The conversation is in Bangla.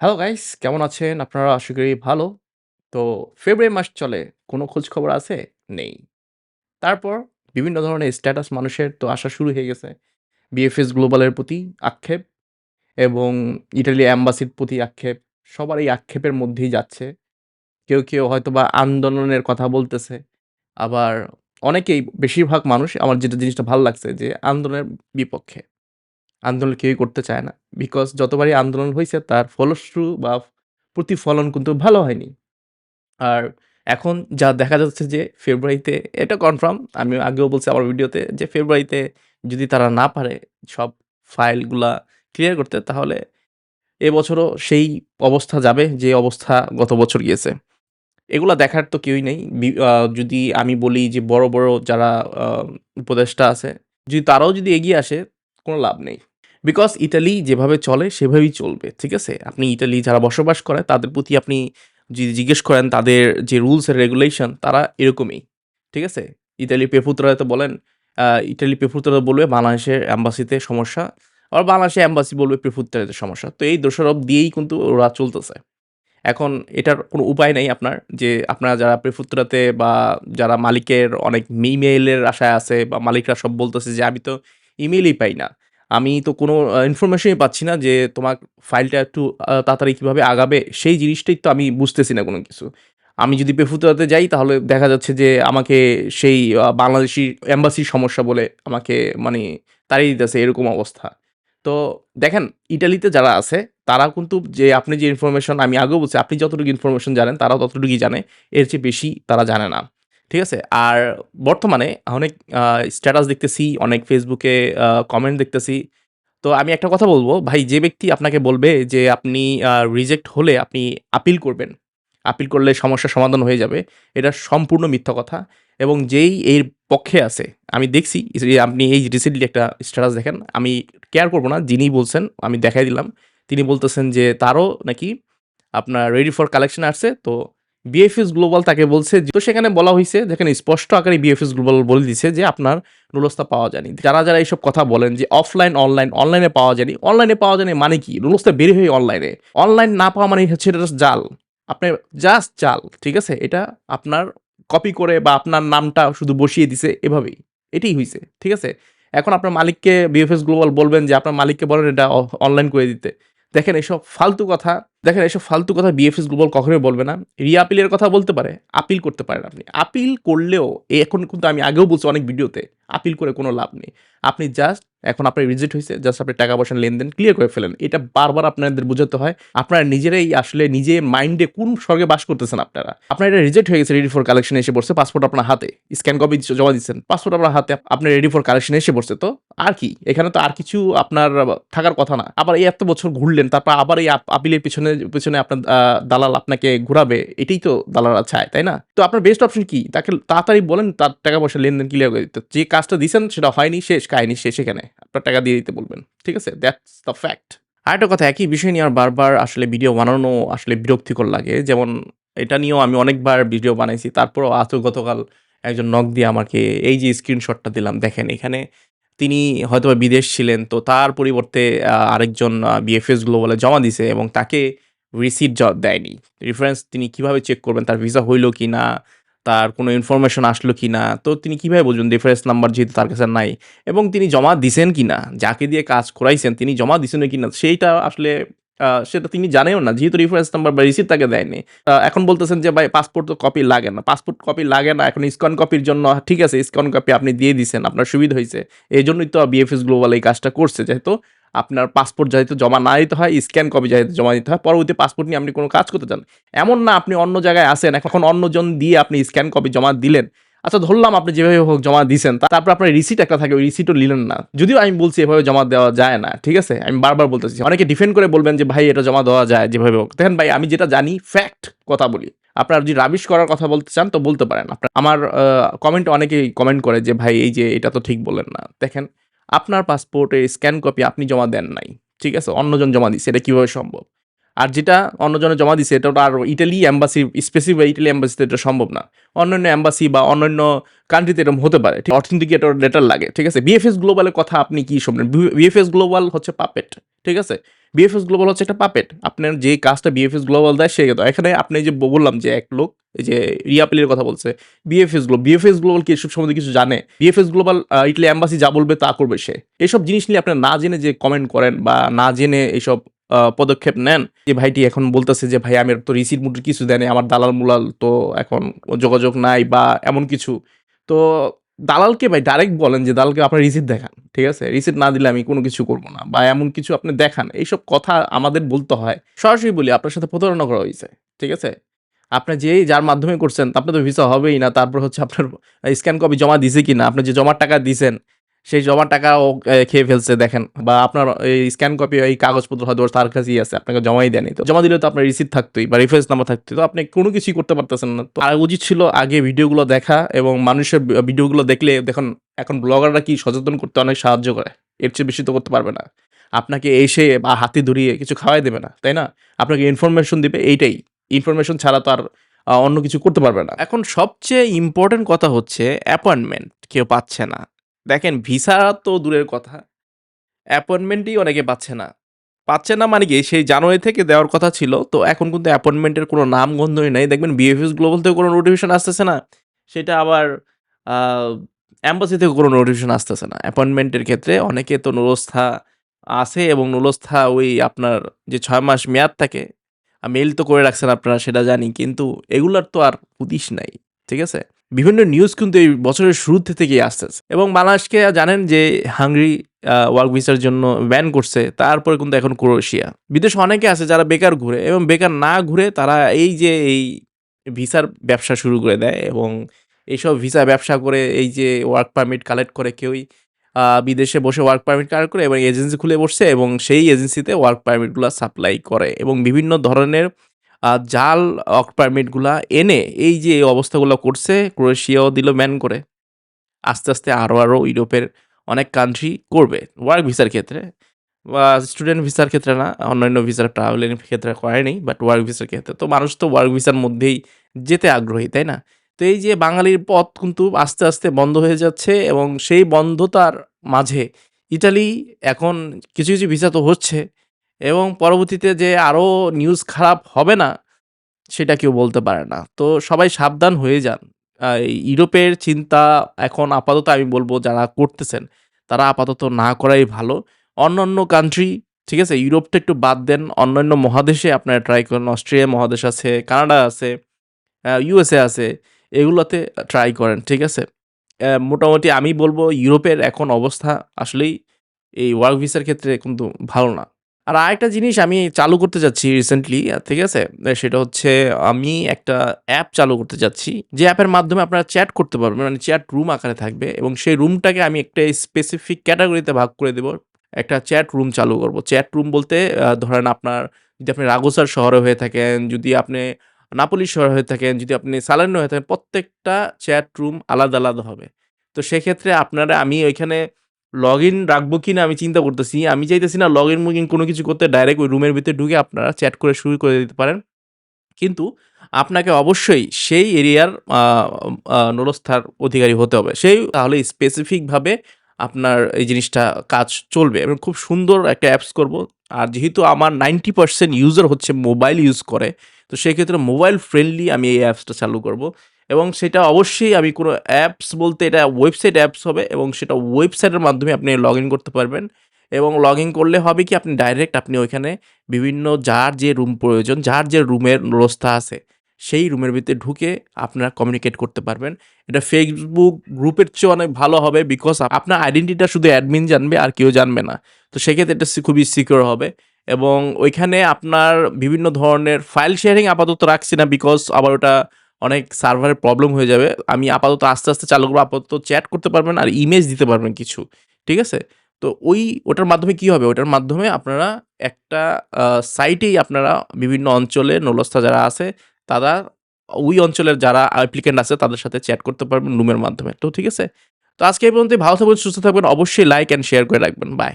হ্যালো গাইস কেমন আছেন? আপনারা আশা করি ভালো। তো ফেব্রুয়ারি মাস চলে। কোনো খোঁজ খবর আছে? নেই। তারপর বিভিন্ন ধরনের স্ট্যাটাস মানুষের তো আসা শুরু হয়ে গেছে। বিএফএস গ্লোবালের প্রতি আক্ষেপ এবং ইটালি এম্বাসির প্রতি আক্ষেপ। সবার এই আক্ষেপের মধ্যেই যাচ্ছে। কেউ, কেউ হয়তোবা আন্দোলনের কথা বলতেছে। আবার অনেকেই বেশিরভাগ মানুষ আমার যেটা জিনিসটা ভালো লাগছে যে আন্দোলনের বিপক্ষে। আন্দোলন কেউই করতে চায় না। বিকজ যতবারই আন্দোলন হয়েছে তার ফলশ্রু বা প্রতিফলন কিন্তু ভালো হয়নি। আর এখন যা দেখা যাচ্ছে যে ফেব্রুয়ারিতে এটা কনফার্ম আমি আগেও বলছি আমার ভিডিওতে যে ফেব্রুয়ারিতে যদি তারা না পারে সব ফাইলগুলা ক্লিয়ার করতে তাহলে এবছরও সেই অবস্থা যাবে যে অবস্থা গত বছর গিয়েছে। এগুলা দেখার তো কেউই নেই। যদি আমি বলি যে বড়, বড় যারা উপদেষ্টা আছে, যদি তারাও যদি এগিয়ে আসে কোনো লাভ নেই। বিকজ ইটালি যেভাবে চলে, সেভাবেই চলবে। ঠিক আছে? আপনি ইটালি যারা বসবাস করে, তাদের প্রতি আপনি যদি জিজ্ঞেস করেন, তাদের যে রুলস এন্ড রেগুলেশন তারা এরকমই। ঠিক আছে? ইতালি পেপুত্রাতে বলেন ইটালি পেপুত্রা বলবে বাংলাদেশের অ্যাম্বাসিতে সমস্যা। আবার বাংলাদেশের অ্যাম্বাসি বলবে পেপুত্রাতে সমস্যা। তো এই দোষারোপ দিয়েই কিন্তু ওরা চলতেছে। এখন এটার কোনো উপায় নেই আপনার, যে আপনারা যারা প্রেফুত্রাতে বা যারা মালিকের অনেক ইমেইলের আশায় আছে বা মালিকরা সব বলতেছে যে, আমি তো ইমেইলই পাই না। আমি তো কোনো ইনফরমেশনই পাচ্ছি না যে তোমার ফাইলটা একটু তাড়াতাড়ি কীভাবে আগাবে, সেই জিনিসটাই তো আমি বুঝতেছি না কোনো কিছু। আমি যদি পেফুতরাতে যাই, তাহলে দেখা যাচ্ছে যে আমাকে সেই বাংলাদেশি এম্বাসির সমস্যা বলে আমাকে মানে তাড়িয়ে দিতেছে, এরকম অবস্থা। তো দেখেন ইটালিতে যারা আছে, তারা কিন্তু যে আপনি যে ইনফরমেশন আমি আগেও বলছি, আপনি যতটুকু ইনফরমেশন জানেন, তারাও ততটুকুই জানে। এর চেয়ে বেশি তারা জানে না। ঠিক আছে? আর বর্তমানে অনেক স্ট্যাটাস দেখতেছি, অনেক ফেসবুকে কমেন্ট দেখতেছি। তো আমি একটা কথা বলব ভাই যে ব্যক্তি আপনাকে বলবে যে আপনি রিজেক্ট হলে আপনি আপিল করবেন। আপিল করলে সমস্যার সমাধান হয়ে যাবে। এটা সম্পূর্ণ মিথ্যা কথা এবং যেই এর পক্ষে আছে আমি দেখছি আপনি এই রিসেন্টলি একটা স্ট্যাটাস দেখেন। আমি কেয়ার করব না যিনি বলছেন আমি দেখাই দিলাম। তিনি বলতেছেন যে তারও নাকি আপনার রেডি ফর কালেকশন আসছে। তো বিএফএস গ্লোবাল তাকে বলছে তো সেখানে বলা হয়েছে দেখেন স্পষ্ট আকারে বিএফএস গ্লোবাল বলে দিছে যে আপনার রুলসটা পাওয়া যায়নি। যারা, যারা এইসব কথা বলেন যে অফলাইন, অনলাইন, অনলাইনে পাওয়া যায়নি। অনলাইনে পাওয়া যায়নি মানে কি? রুলসটা বের হয়ে অনলাইনে। অনলাইন না পাওয়া মানে হচ্ছে এটা জাল। আপনার জাস্ট জাল। ঠিক আছে? এটা আপনার কপি করে বা আপনার নামটা শুধু বসিয়ে দিছে এভাবেই। এটাই হয়েছে ঠিক আছে? এখন আপনার মালিককে বিএফএস গ্লোবাল বলবেন যে আপনার মালিককে বলেন এটা অনলাইন করে দিতে। দেখেন এসব ফালতু কথা দেখেন এসব ফালতু কথা বিএফএস গ্লোবাল কখনোই বলবে না। রি-আপিলের কথা বলতে পারে। আপিল করতে পারেন আপনি। আপিল করলেও এখন কিন্তু আমি আগেও বলছি অনেক ভিডিওতে, আপিল করে কোনো লাভ নেই। আপনি জাস্ট এখন আপনার রিজেক্ট হয়েছে জাস্ট আপনি টাকা পয়সার লেনদেন ক্লিয়ার করে ফেলেন। এটা বারবার আপনাদের বোঝাতে হয়। আপনারা নিজেরাই আসলে নিজে মাইন্ডে কোন স্বর্গে বাস করতেছেন আপনারা। আপনার এটা রিজেক্ট হয়ে গেছে রেডি ফর কালেকশন এসে পড়ছে। পাসপোর্ট আপনার হাতে। স্ক্যান কপি জমা দিচ্ছেন। পাসপোর্ট আপনার হাতে। আপনার রেডি ফর কালেকশন এসে পড়ছে। তো আর কি? এখানে তো আর কিছু আপনার থাকার কথা না। আবার এই এত বছর ঘুরলেন তারপর আবার এই আপ আপিলের পিছনে, পিছনে আপনার দালাল আপনাকে ঘুরাবে। এটাই তো দালালরা চায়, তাই না? তো আপনার বেস্ট অপশন কি? তাকে তাড়াতাড়ি বলেন তার টাকা পয়সা লেনদেন ক্লিয়ার করে দিতে। যে কাজটা দিয়েছেন সেটা হয়নি, শেষ, কাহিনী শেষ এখানে। আপনার টাকা দিয়ে দিতে বলবেন। ঠিক আছে? That's the fact. আরেকটা কথা, একই বিষয় নিয়ে আর বারবার আসলে ভিডিও বানানো আসলে বিরক্তিকর লাগে। যেমন এটা নিয়েও আমি অনেকবার ভিডিও বানাইছি। তারপরও আজও গতকাল একজন নক দিয়ে আমাকে এই যে স্ক্রিনশটটা দিলাম, দেখেন এখানে তিনি হয়তোবা বিদেশ ছিলেন। তো তার পরিবর্তে আরেকজন বিএফএস গ্লোবালে জমা দিছে এবং তাকে রিসিট দেয়নি। রেফারেন্স তিনি কীভাবে চেক করবেন? তার ভিসা হইল কিনা? তার কোনো ইনফরমেশন আসলো কিনা? তো তিনি কীভাবে বুঝবেন রেফারেন্স নাম্বার যেহেতু তার কাছে নাই, এবং তিনি জমা দিছেন কিনা? যাকে দিয়ে কাজ করাইছেন, তিনি জমা দিছেন কিনা? সেইটা আসলে সেটা তিনি জানেও না। যেহেতু রেফারেন্স নাম্বার বা রিসিট তাকে দেয়নি। এখন বলতেছেন যে, ভাই পাসপোর্ট তো কপি লাগে না। পাসপোর্ট কপি লাগে না। এখন স্ক্যান কপির জন্য, ঠিক আছে স্ক্যান কপি আপনি দিয়ে দিছেন। আপনার সুবিধা হয়েছে এই জন্যই তো বিএফএস গ্লোবাল এই কাজটা করছে। যেহেতু আপনার পাসপোর্ট যাইতে জমা না দিতে হয়, স্ক্যান কপি যাইতে জমা দিতে হয়। পরবর্তী পাসপোর্ট নিয়ে আপনি কোনো কাজ করতে চান। এমন না আপনি অন্য জায়গায় আসেন এখন অন্যজন দিয়ে আপনি স্ক্যান কপি জমা দিলেন। আচ্ছা ধরলাম আপনি যেভাবে হোক জমা দিছেন। তারপর আপনার রিসিট একটা থাকে ওই রিসিটও নিলেন না। যদিও আমি বলছি এভাবে জমা দেওয়া যায় না। ঠিক আছে? আমি বারবার বলতেছি। অনেকে ডিফেন্ড করে বলবেন যে ভাই এটা জমা দেওয়া যায় যেভাবে হোক। দেখেন ভাই আমি যেটা জানি ফ্যাক্ট কথা বলি। আপনারা যদি রাবিশ করার কথা বলতে চান তো বলতে পারেন। আপনার আমার কমেন্ট অনেকেই কমেন্ট করে যে ভাই এই যে এটা তো ঠিক বললেন না। দেখেন আপনার পাসপোর্টের স্ক্যান কপি আপনি জমা দেন নাই। ঠিক আছে? অন্যজন জমা দিছে। এটা কীভাবে সম্ভব? আর যেটা অন্যজনে জমা দিছে, এটা আর ইটালি অ্যাম্বাসি স্পেসিফিক ইটালি এম্বাসিতে এটা সম্ভব না। অন্যান্য অ্যাম্বাসি বা অন্যান্য কান্ট্রিতে এরকম হতে পারে। ঠিক অথেন্টিকেটর লেটার লাগে। ঠিক আছে? বিএফএস গ্লোবালের কথা আপনি কি শুনবেন? বিএফএস গ্লোবাল হচ্ছে পাপেট। ঠিক আছে? বিএফএস গ্লোবাল হচ্ছে একটা পাপেট আপনার যে কাজটা বিএফএস গ্লোবাল দেয়, সে এখানে আপনি যে বললাম যে এক লোক যে রিয়াপিলের কথা বলছে। বিএফএস গ্লোবাল বিএফএস গ্লোবাল কি এসব সম্বন্ধে কিছু জানে? বিএফএস গ্লোবাল ইটালি অ্যাম্বাসি যা বলবে তা করবে সে। এইসব জিনিস নিয়ে আপনার না জেনে যে কমেন্ট করেন বা না জেনে এইসব পদক্ষেপ নেন, যে ভাইটি এখন বলতেছে যে, ভাই আমার তো রিসিট মুটির কিছু দেয় আমার দালাল মুলাল তো এখন যোগাযোগ নাই বা এমন কিছু। তো দালালকে ভাই ডাইরেক্ট বলেন যে, দালালকে আপনার রিসিট দেখান, ঠিক আছে? রিসিট না দিলে আমি কোনো কিছু করব না বা এমন কিছু আপনি দেখান। এইসব কথা আমাদের বলতে হয়। সরাসরি বলি, আপনার সাথে প্রতারণা করা হয়েছে, ঠিক আছে? আপনি যেই যার মাধ্যমে করছেন, আপনার তো ভিসা হবেই না, তারপর হচ্ছে আপনার স্ক্যান কপি জমা দিছে কি না আপনি যে জমার টাকা দিছেন, সেই জমার টাকা ও খেয়ে ফেলছে, দেখেন। বা আপনার এই স্ক্যান কপি এই কাগজপত্র হয়তো তার কাছেই আছে, আপনাকে জমাই দেয়নি। তো জমা দিলে তো আপনার রিসিট থাকতোই, বা রেফারেন্স নাম্বার থাকতোই, তো আপনি কোনো কিছুই করতে পারতেছেন না। তো আর উচিত ছিল আগে ভিডিওগুলো দেখা এবং মানুষের ভিডিওগুলো দেখলে, দেখুন, এখন ব্লগাররা কি সচেতন করতে অনেক সাহায্য করে, এর চেয়ে বেশি তো করতে পারবে না। আপনাকে এসে বা হাতে ধরিয়ে কিছু খাওয়াই দেবে না, তাই না? আপনাকে ইনফরমেশন দিবে, এইটাই। ইনফরমেশন ছাড়া তো আর অন্য কিছু করতে পারবে না। এখন সবচেয়ে ইম্পর্টেন্ট কথা হচ্ছে অ্যাপয়েন্টমেন্ট কেউ পাচ্ছে না। দেখেন ভিসা তো দূরের কথা অ্যাপয়েন্টমেন্টই অনেকে পাচ্ছে না। পাচ্ছে না মানে কি? সেই জানুয়ারি থেকে দেওয়ার কথা ছিল, তো এখন কিন্তু অ্যাপয়েন্টমেন্টের কোনো নাম গন্ধই নাই। দেখবেন বিএফএস গ্লোবাল থেকে কোনো নোটিফিকেশন আসতেছে না, সেটা আবার অ্যাম্বাসি থেকে কোনো নোটিফিকেশন আসতেছে না। অ্যাপয়েন্টমেন্টের ক্ষেত্রে অনেকে তো নুরস্থা আসে এবং নুরস্থা ওই আপনার যে ছয় মাস মেয়াদ থাকে মেল তো করে রাখছেন আপনারা, সেটা জানি, কিন্তু এগুলার তো আর উদিস নাই, ঠিক আছে? বিভিন্ন নিউজ কিন্তু এই বছরের শুরুতে থেকেই আসতেছে। এবং বাংলাদেশকে জানেন যে হাঙ্গরি ওয়ার্ক ভিসার জন্য ব্যান করছে, তারপরে কিন্তু এখন ক্রোয়েশিয়া বিদেশে অনেকে আছে যারা বেকার ঘুরে, এবং বেকার না ঘুরে তারা এই যে এই ভিসার ব্যবসা শুরু করে দেয়, এবং এইসব ভিসা ব্যবসা করে এই যে ওয়ার্ক পারমিট কালেক্ট করে কেউই বিদেশে বসে ওয়ার্ক পারমিট কালেক্ট করে এবং এজেন্সি খুলে বসছে এবং সেই এজেন্সিতে ওয়ার্ক পারমিটগুলো সাপ্লাই করে এবং বিভিন্ন ধরনের জাল ওয়ার্ক পারমিটগুলা এনে এই যে অবস্থাগুলো করছে, ক্রোয়েশিয়াও দিল ম্যান করে। আস্তে আস্তে আরও আরও ইউরোপের অনেক কান্ট্রি করবে ওয়ার্ক ভিসার ক্ষেত্রে। বা স্টুডেন্ট ভিসার ক্ষেত্রে না, অন্যান্য ভিসার ট্রাভেলের ক্ষেত্রে করেনি বাট ওয়ার্ক ভিসার ক্ষেত্রে। তো মানুষ তো ওয়ার্ক ভিসার মধ্যেই যেতে আগ্রহী, তাই না? তো এই যে বাঙালির পথ কিন্তু আস্তে আস্তে বন্ধ হয়ে যাচ্ছে এবং সেই বন্ধতার মাঝে ইটালি এখন কিছু কিছু ভিসা তো হচ্ছে এবং পরবর্তীতে যে আরও নিউজ খারাপ হবে না, সেটা কেউ বলতে পারে না। তো সবাই সাবধান হয়ে যান। ইউরোপের চিন্তা এখন আপাতত আমি বলব যারা করতেছেন, তারা আপাতত না করাই ভালো। অন্য অন্য কান্ট্রি ঠিক আছে, ইউরোপটা একটু বাদ দেন। অন্যান্য মহাদেশে আপনারা ট্রাই করেন। অস্ট্রেলিয়া মহাদেশ আছে, কানাডা আছে ইউএসএ আছে। এগুলোতে ট্রাই করেন, ঠিক আছে? মোটামুটি আমি বলব ইউরোপের এখন অবস্থা আসলেই এই ওয়ার্ক ভিসার ক্ষেত্রে কিন্তু ভালো না। আর আরেকটা জিনিস আমি চালু করতে যাচ্ছি রিসেন্টলি ঠিক আছে? সেটা হচ্ছে আমি একটা অ্যাপ চালু করতে যাচ্ছি। যে অ্যাপের মাধ্যমে আপনারা চ্যাট করতে পারবেন মানে চ্যাট রুম আকারে থাকবে এবং সেই রুমটাকে আমি একটা স্পেসিফিক ক্যাটাগরিতে ভাগ করে দেবো। একটা চ্যাট রুম চালু করব। চ্যাট রুম বলতে ধরেন আপনার, যদি আপনি রাগোসার শহরে হয়ে থাকেন, যদি আপনি নাপোলি শহরে হয়ে থাকেন, যদি আপনি সালান্ন হয়ে থাকেন, প্রত্যেকটা চ্যাট রুম আলাদা আলাদা হবে। তো সেক্ষেত্রে আপনারা, আমি ওইখানে লগ ইন রাখব কি না আমি চিন্তা করতেছি। আমি চাইতেছি না লগ ইন মুগিন কোনো কিছু করতে ডাইরেক্ট ওই রুমের ভিতরে ঢুকে আপনারা চ্যাট করে শুরু করে দিতে পারেন। কিন্তু আপনাকে অবশ্যই সেই এরিয়ার নলস্থার অধিকারী হতে হবে। সেই তাহলে স্পেসিফিকভাবে আপনার এই জিনিসটা কাজ চলবে। এবং খুব সুন্দর একটা অ্যাপস করব। আর যেহেতু আমার নাইনটি পার্সেন্ট ইউজার হচ্ছে মোবাইল ইউজ করে, তো সেক্ষেত্রে মোবাইল ফ্রেন্ডলি আমি এই অ্যাপসটা চালু করব। এবং সেটা অবশ্যই আমি কোনো অ্যাপস বলতে এটা ওয়েবসাইট অ্যাপস হবে এবং সেটা ওয়েবসাইটের মাধ্যমে আপনি লগ ইন করতে পারবেন। এবং লগ ইন করলে হবে কি আপনি ডাইরেক্ট আপনি ওইখানে বিভিন্ন যার যে রুম প্রয়োজন, যার যে রুমের ব্যবস্থা আছে সেই রুমের ভিতরে ঢুকে আপনারা কমিউনিকেট করতে পারবেন। এটা ফেসবুক গ্রুপের চেয়ে অনেক ভালো হবে বিকজ আপনার আইডেন্টিটা শুধু অ্যাডমিন জানবে আর কেউ জানবে না। তো সেক্ষেত্রে এটা খুবই সিকিউর হবে এবং ওইখানে আপনার বিভিন্ন ধরনের ফাইল শেয়ারিং আপাতত রাখছি না বিকজ আবার ওটা অনেক সার্ভারের প্রবলেম হয়ে যাবে। আমি আপাতত আস্তে আস্তে চালু করব, আপাতত চ্যাট করতে পারবেন আর ইমেজ দিতে পারবেন কিছু, ঠিক আছে? তো ওই, ওটার মাধ্যমে কি হবে? ওটার মাধ্যমে আপনারা একটা সাইটেই আপনারা বিভিন্ন অঞ্চলে, নলস্থা যারা আছে তারা ওই অঞ্চলের যারা অ্যাপ্লিকেন্ট আছে, তাদের সাথে চ্যাট করতে পারবেন রুমের মাধ্যমে। তো ঠিক আছে? তো আজকে এই পর্যন্ত ভালো থাকবেন, সুস্থ থাকবেন। অবশ্যই লাইক অ্যান্ড শেয়ার করে রাখবেন। বাই